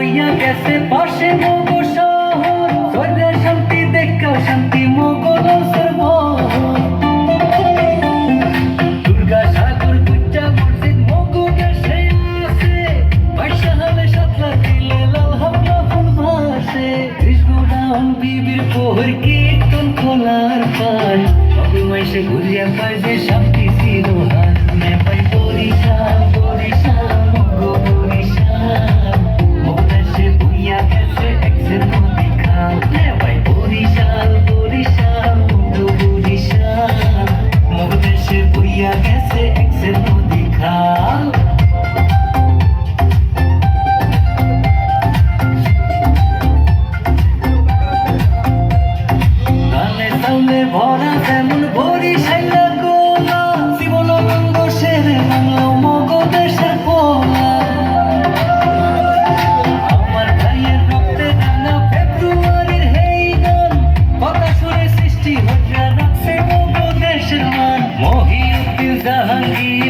হইয়া গেছে পাশে মগো শহর। শরীরে শান্তি দেখা শান্তি, মগো সর্ব দুর্গা সাগর গুজ্জা মসজিদ, মগো দেশে আছে। পয়সা হবে সাতলা দিলে লাল হামলা, ফুল ভাসে। কৃষ্ণরাম বিবির পোহর কীর্তন, খোলার পায়। সবই মাইসে ঘুরিয়া পায় যে শান্তি শিরোহা ফুলে ভরা তেমন ভরি সাইলা গোলা জীবনানন্দ সেরে নাংলো মগ দেশের পোলা। আমার ভাইয়ের সৃষ্টি হইয়া রাখছে মগ দেশের মান। মহিউদ্দিন জাহাঙ্গীর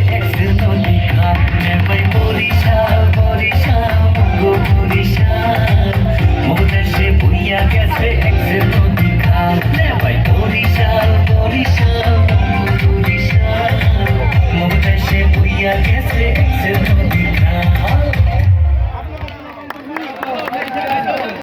গেছে একজন নদী খাল নে বরিশাল বরিশাল।